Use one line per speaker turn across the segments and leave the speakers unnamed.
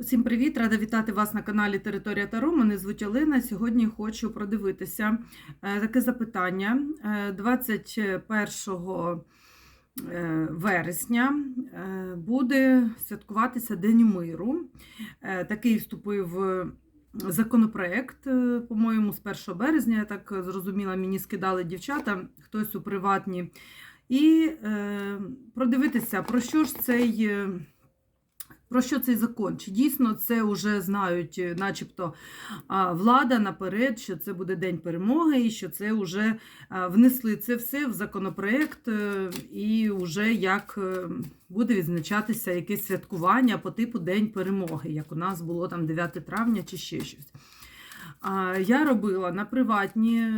Усім привіт! Рада вітати вас на каналі Територія Таро. Мене звуть Олена. Сьогодні хочу продивитися е, таке запитання. Е, 21 е, вересня е, буде святкуватися День миру. Такий вступив законопроект, по-моєму, з 1 березня. Я так зрозуміла, мені скидали дівчата, хтось у приватні. І продивитися, про що ж цей. Про що цей закон? Чи дійсно це вже знають, е, начебто, влада наперед, що це буде День перемоги, і що це вже внесли це все в законопроект, е, і вже як е, буде відзначатися якесь святкування по типу День перемоги, як у нас було там 9 травня чи ще щось. Я робила на приватні,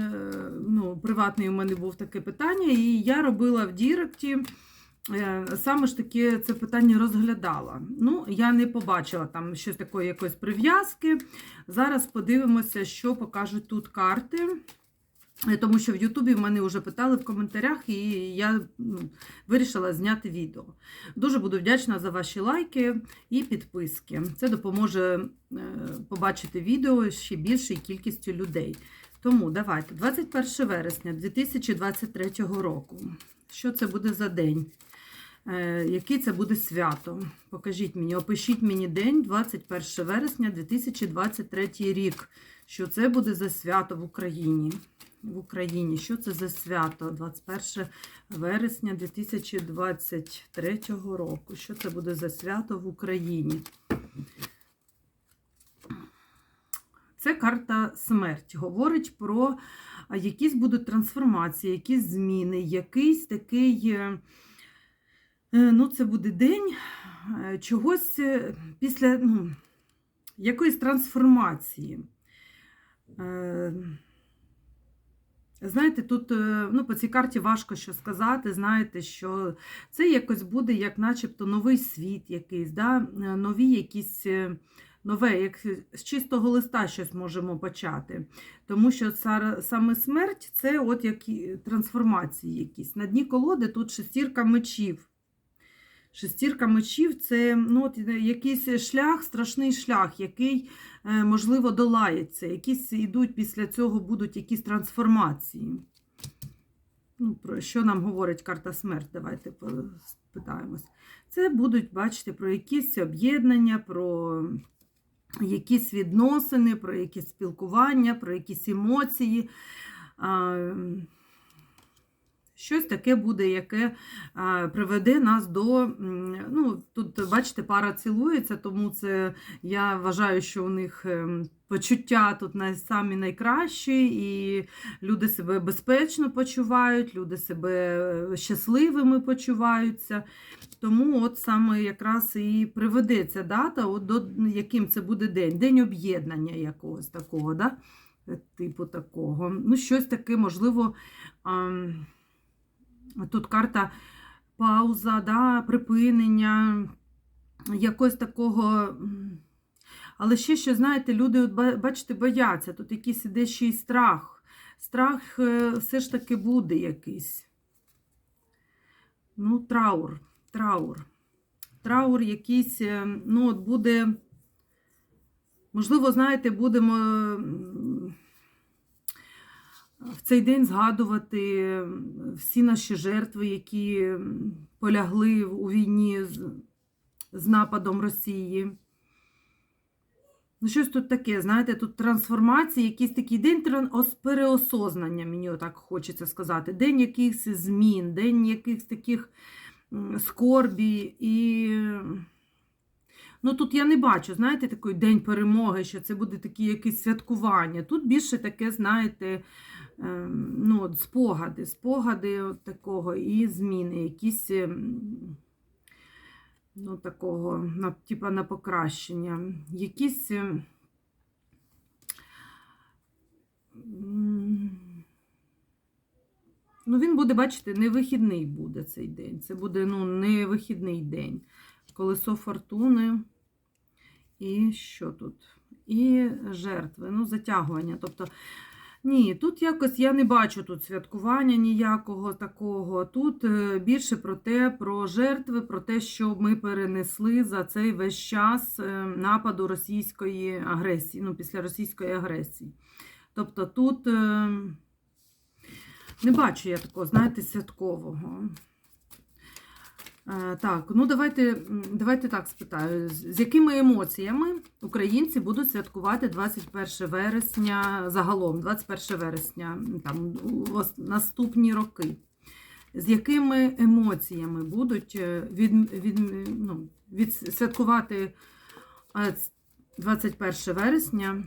ну, приватний у мене був таке питання, і я робила в Діректі. Е, Саме ж таки це питання розглядала. Ну, я не побачила там щось такої якоїсь прив'язки. Зараз подивимося, що покажуть тут карти. Е, Тому що в Ютубі мене вже питали в коментарях, і я ну, вирішила зняти відео. Дуже буду вдячна за ваші лайки і підписки. Це допоможе е, побачити відео ще більшій кількістю людей. Тому давайте, 21 вересня 2023 року. Що це буде за день? Е, Яке це буде свято? Покажіть мені, опишіть мені день 21 вересня 2023 рік. Що це буде за свято в Україні? В Україні, що це за свято? 21 вересня 2023 року. Що це буде за свято в Україні? Це карта смерть. Говорить про якісь будуть трансформації, якісь зміни, якийсь такий. Е, Ну, це буде день е, чогось е, після ну, якоїсь трансформації. Знаєте, тут ну, по цій карті важко що сказати. Знаєте, що це якось буде, як начебто новий світ якийсь, да? нові якісь. Нове, як з чистого листа щось можемо почати. Тому що саме смерть це от які трансформації якісь. На дні колоди тут шестірка мечів. Шестірка мечів це ну, от, якийсь шлях, страшний шлях, який, е, можливо, долається. Якісь йдуть після цього будуть якісь трансформації. Ну, про що нам говорить карта смерть? Давайте спитаємось. Це будуть, бачите, про якісь об'єднання, про якісь відносини, про якісь спілкування, про якісь емоції. Щось таке буде, яке а, приведе нас до. Ну, тут, бачите, пара цілується, тому це я вважаю, що у них ем, почуття тут самі найкращі, і люди себе безпечно почувають, люди себе е, щасливими почуваються. Тому от саме якраз і приведеться дата, от до яким це буде день, день об'єднання якогось такого, да? типу такого. Ну, щось таке, можливо. Тут карта пауза, да, припинення, якось такого. Але ще, що, знаєте, люди, бачите, бояться. Тут якийсь іде ще й страх. Страх е, все ж таки буде якийсь. Ну, траур, траур. Траур якийсь, е, ну, от буде, можливо, знаєте, будемо. В цей день згадувати всі наші жертви, які полягли у війні з, з нападом Росії. Ну, щось тут таке, знаєте, тут трансформації, якийсь такий день переосознання, мені отак хочеться сказати. День якихось змін, день якихось таких скорбі. І ну, тут я не бачу, знаєте, такий день перемоги, що це буде такі якісь святкування. Тут більше таке, знаєте, ну, от спогади, спогади от такого і зміни, якісь ем, ну, такого, на, типа на покращення. Якісь. ем, Ну, він буде, бачите, не вихідний буде цей день. Це буде ну, не вихідний день. Колесо фортуни. І що тут? І жертви, ну, затягування. Тобто Ні, тут якось я не бачу тут святкування ніякого такого. Тут е, більше про те, про жертви, про те, що ми перенесли за цей весь час е, нападу російської агресії, ну, після російської агресії. Тобто тут е, не бачу я такого, знаєте, святкового. Е, Так, ну давайте, давайте так спитаю. З якими емоціями українці будуть святкувати 21 вересня загалом, 21 вересня, там наступні роки? З якими емоціями будуть е, від, від, ну, від святкувати е, ц- 21 вересня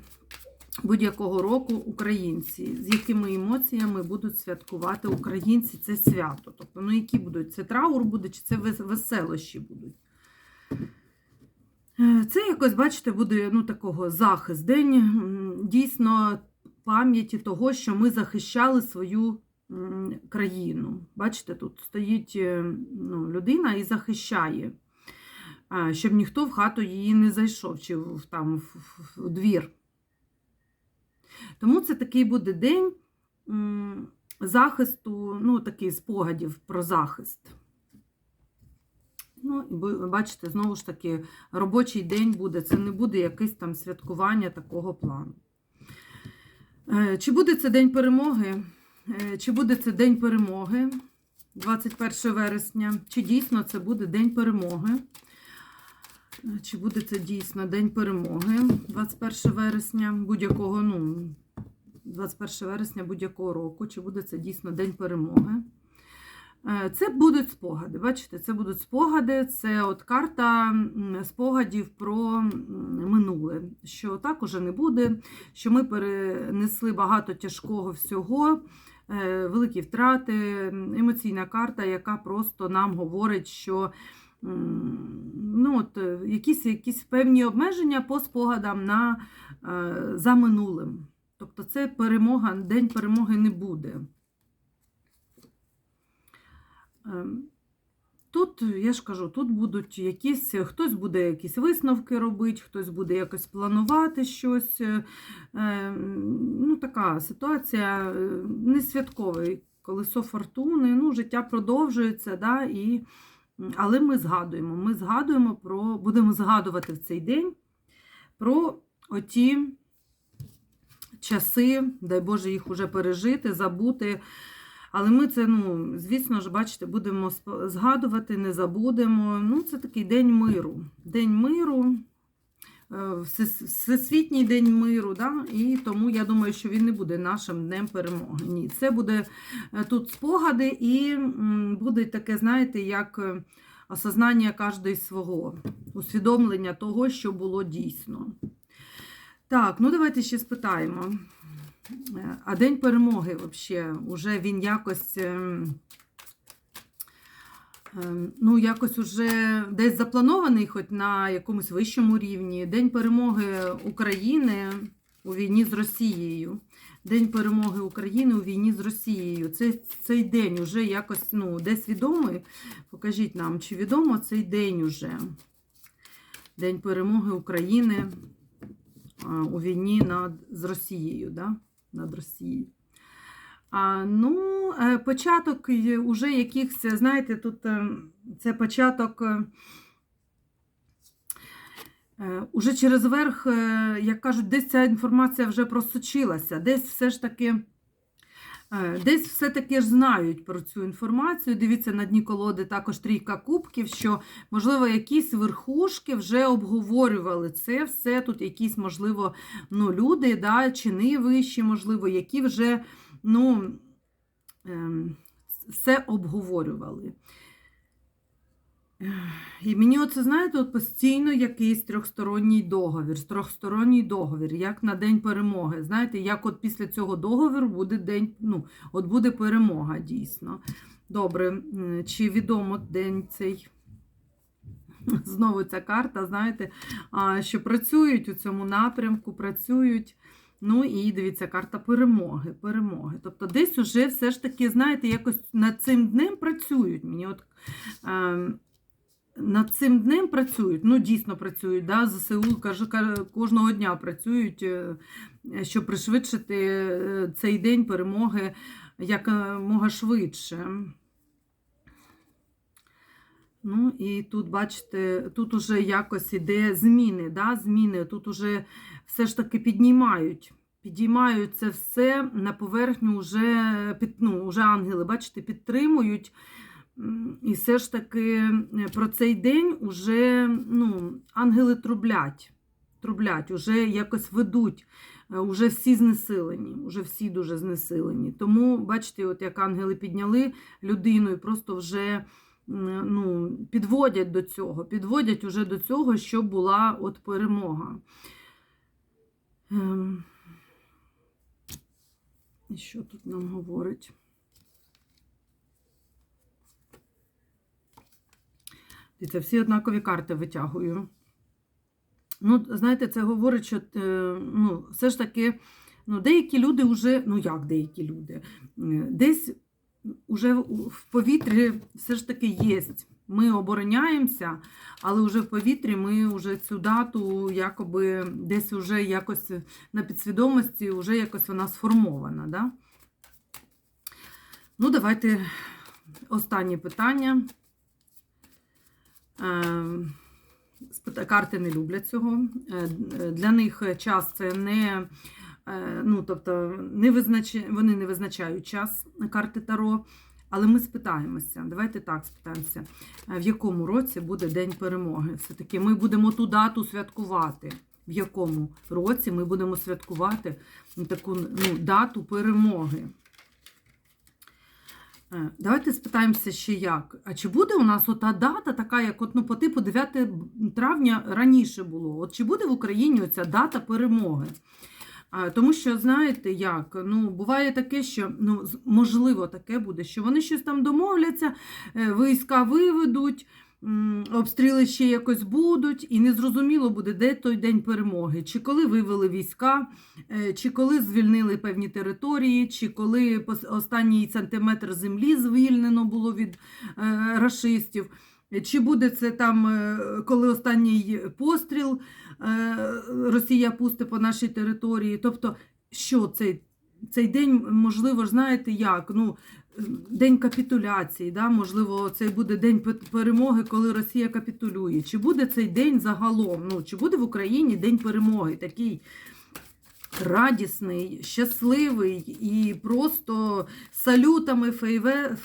будь-якого року українці, з якими емоціями будуть святкувати українці це свято. Тобто, ну які будуть? Це траур буде, чи це веселощі будуть? Е, Це якось, бачите, буде ну, такого захист. День дійсно пам'яті того, що ми захищали свою країну. Бачите, тут стоїть е, ну, людина і захищає, щоб ніхто в хату її не зайшов, чи в, там, в двір. Тому це такий буде день захисту, ну, такий спогадів про захист. Ну, і бачите, знову ж таки, робочий день буде, це не буде якесь там святкування такого плану. Е, Чи буде це День перемоги? Е, Чи буде це День перемоги 21 вересня? Чи дійсно це буде День перемоги? Чи буде це дійсно День перемоги 21 вересня будь-якого, ну, 21 вересня будь-якого року? Чи буде це дійсно День перемоги? Е, Це будуть спогади. Бачите, це будуть спогади, це от карта спогадів про минуле, що так уже не буде, що ми перенесли багато тяжкого всього, е, великі втрати, емоційна карта, яка просто нам говорить, що ну, от, е, якісь, якісь певні обмеження по спогадам на, е, за минулим. Тобто це перемога, день перемоги не буде. Ем, Тут, я ж кажу, тут будуть якісь, хтось буде якісь висновки робити, хтось буде якось планувати щось. Е, е, Ну, така ситуація не святковий, колесо фортуни, ну, життя продовжується, да, і, але ми згадуємо. Ми згадуємо про, будемо згадувати в цей день про оті часи, дай Боже, їх уже пережити, забути. Але ми це, ну, звісно ж, бачите, будемо згадувати, не забудемо. Ну, це такий день миру. День миру, всесвітній день миру, да? і тому я думаю, що він не буде нашим днем перемоги. Ні, це буде е, тут спогади, і буде таке, знаєте, як е, осознання кожної свого, усвідомлення того, що було дійсно. Так, ну давайте ще спитаємо. Е, А День перемоги взагалі, уже він якось. Ем, Ну, якось уже десь запланований, хоч на якомусь вищому рівні. День перемоги України у війні з Росією. День перемоги України у війні з Росією. Це, цей день уже якось ну, десь відомий. Покажіть нам, чи відомо цей день уже. День перемоги України у війні над, з Росією. Да? над Росією. Ну, е, початок уже якихось, знаєте, тут е, це початок. е, Уже через верх, як кажуть, десь ця інформація вже просочилася, десь все ж таки. Десь все-таки ж знають про цю інформацію. Дивіться, на дні колоди також трійка кубків, що, можливо, якісь верхушки вже обговорювали це все. Тут якісь, можливо, ну, люди, да, чини вищі, можливо, які вже ну, ем, все обговорювали. І мені оце, знаєте, от постійно якийсь трьохсторонній договір, трьохсторонній договір, як на День перемоги. Знаєте, як от після цього договору буде день, ну, от буде перемога дійсно. Добре, чи відомо день цей? Знову ця карта, знаєте, що працюють у цьому напрямку, працюють. Ну і дивіться, карта перемоги. перемоги. Тобто десь уже все ж таки, знаєте, якось над цим днем працюють. Мені от, е, над цим днем працюють. Ну, дійсно працюють. Да? ЗСУ каже, кожного дня працюють, е, щоб пришвидшити е, цей день перемоги якомога швидше. Ну, і тут, бачите, тут уже якось іде зміни, да? зміни. Тут уже все ж таки піднімають. Підіймають це все на поверхню, вже, під, ну, вже ангели, бачите, підтримують. І все ж таки е, про цей день уже ну, ангели трублять, трублять, уже якось ведуть, е, уже всі знесилені, уже всі дуже знесилені. Тому, бачите, от як ангели підняли людину і просто вже ну, підводять до цього, підводять уже до цього, щоб була от перемога. Ем, І що тут нам говорить? Дивіться, всі однакові карти витягую. Ну, знаєте, це говорить, що е, ну, все ж таки, ну, деякі люди вже, ну як деякі люди, Е, десь уже в повітрі все ж таки є. Ми обороняємося, але вже в повітрі ми вже цю дату якоби десь вже якось на підсвідомості, вже якось вона сформована. Да? Ну, давайте останнє питання. Е, Карти не люблять цього. Е, Для них час це не, ну, тобто, не визнач... вони не визначають час карти Таро. Але ми спитаємося. Давайте так спитаємося, е, в якому році буде День перемоги. Все-таки ми будемо ту дату святкувати. В якому році ми будемо святкувати таку ну, дату перемоги. Е, Давайте спитаємося ще як. А чи буде у нас ота дата, така, як от, ну, по типу 9 травня раніше було? От чи буде в Україні оця дата перемоги? А, Тому що, знаєте, як, ну, буває таке, що ну, можливо таке буде, що вони щось там домовляться, е, війська виведуть, обстріли ще якось будуть, і незрозуміло буде, де той день перемоги. Чи коли вивели війська, е, чи коли звільнили певні території, чи коли останній сантиметр землі звільнено було від е, рашистів. Чи буде це там, е, коли останній постріл е, Росія пусте по нашій території? Тобто, що цей, цей день, можливо, знаєте як? Ну, День капітуляції, да? можливо, це буде день перемоги, коли Росія капітулює. Чи буде цей день загалом? Ну, чи буде в Україні день перемоги? Такий радісний, щасливий і просто салютами, фейве,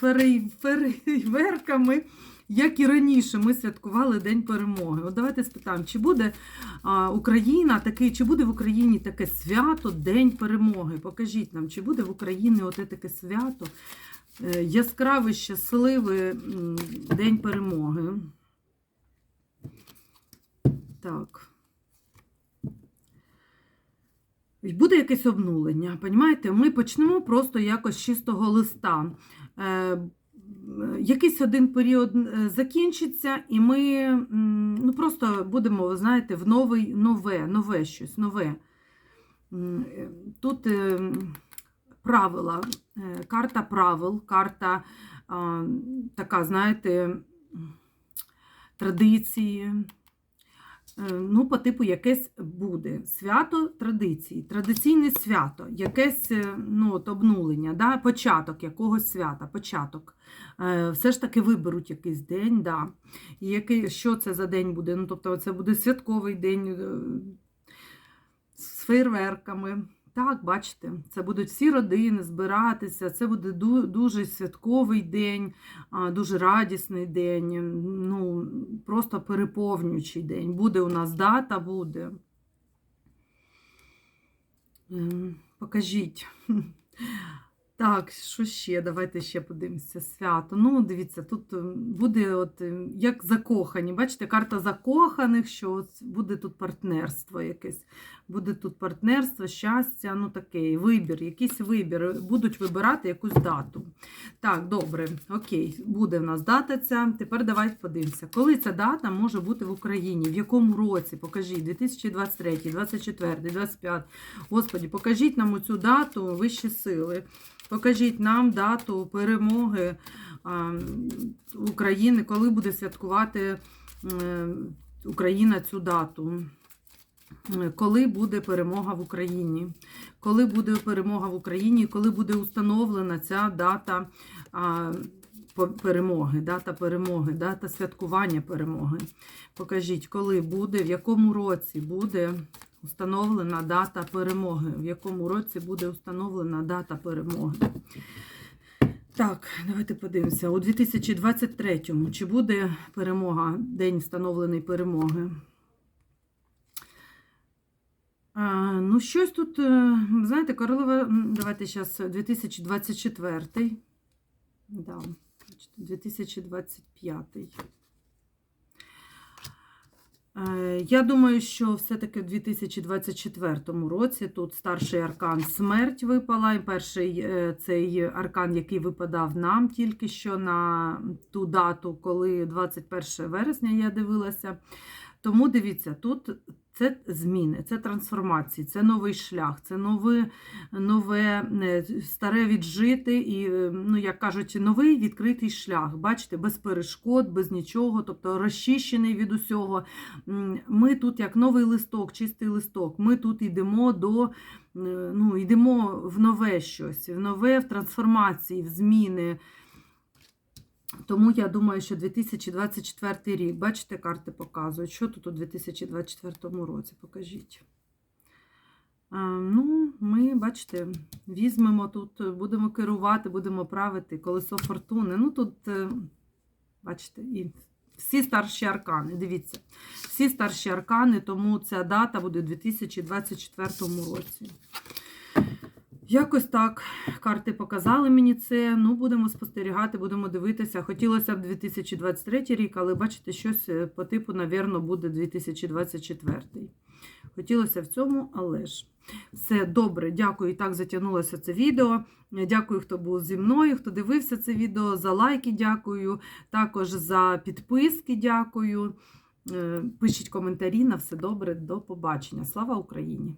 фейверками, як і раніше ми святкували День перемоги. От давайте спитаємо, чи буде Україна такий, чи буде в Україні таке свято День перемоги? Покажіть нам, чи буде в Україні оте таке свято, е, яскравий, щасливий День перемоги. Так. Буде якесь обнулення. Понімаєте? Ми почнемо просто якось з чистого листа. Якийсь один період е, закінчиться, і ми ну, просто будемо, ви знаєте, в новий, нове, нове щось, нове. Е, Тут е, правила, карта правил, карта така, знаєте, традиції. Е, Ну, по типу, якесь буде свято традиції, традиційне свято, якесь е, ну, от обнулення, да? початок якогось свята, початок. Е, Все ж таки виберуть якийсь день, да. І який, що це за день буде? Ну, тобто, це буде святковий день з фейерверками. Так, бачите, це будуть всі родини збиратися, це буде дуже святковий день, дуже радісний день, ну, просто переповнюючий день. Буде у нас дата, буде. Ем, Покажіть. Так, що ще? Давайте ще подивимося. Свято. Ну, дивіться, тут ем, буде от, ем, як закохані. Бачите, карта закоханих, що от буде тут партнерство якесь. Буде тут партнерство, щастя, ну таке, вибір, якийсь вибір. Будуть вибирати якусь дату. Так, добре, окей, буде в нас дата ця. Тепер давайте подивимося. Коли ця дата може бути в Україні? В якому році? Покажіть, 2023, 2024, 2025. Господі, покажіть нам оцю дату вищі сили. Покажіть нам дату перемоги України, коли буде святкувати Україна цю дату. Коли буде перемога в Україні? Коли буде перемога в Україні, коли буде установлена ця дата перемоги, дата перемоги, дата святкування перемоги? Покажіть, коли буде, в якому році буде установлена дата перемоги? В якому році буде установлена дата перемоги? Так, давайте подивимося. У 2023-му чи буде перемога, день встановлений перемоги? А, ну, щось тут, е, знаєте, королева, давайте зараз 2024. Да, 2025. Е, Я думаю, що все-таки в 2024 році тут старший аркан смерть випала. І перший е, цей аркан, який випадав нам тільки що на ту дату, коли 21 вересня я дивилася. Тому дивіться, тут це зміни, це трансформації, це новий шлях, це нове, нове е, старе віджити і, е, ну, як кажуть, новий відкритий шлях. Бачите, без перешкод, без нічого, тобто розчищений від усього. Ми тут як новий листок, чистий листок. Ми тут йдемо до е, ну, йдемо в нове щось, в нове в трансформації, в зміни. Тому я думаю, що 2024 рік, бачите, карти показують, що тут у 2024 році, покажіть. А, ну, ми, бачите, візьмемо тут, будемо керувати, будемо правити колесо фортуни. Ну, тут, е, бачите, і всі старші аркани, дивіться, всі старші аркани, тому ця дата буде у 2024 році. Якось так карти показали мені це. Ну, будемо спостерігати, будемо дивитися. Хотілося б 2023 рік, але бачите, щось е, по типу, навірно, буде 2024. Хотілося в цьому, але ж. Все добре, дякую. І так затягнулося це відео. Дякую, хто був зі мною, хто дивився це відео. За лайки дякую. Також за підписки дякую. Е, Пишіть коментарі на все добре. До побачення. Слава Україні!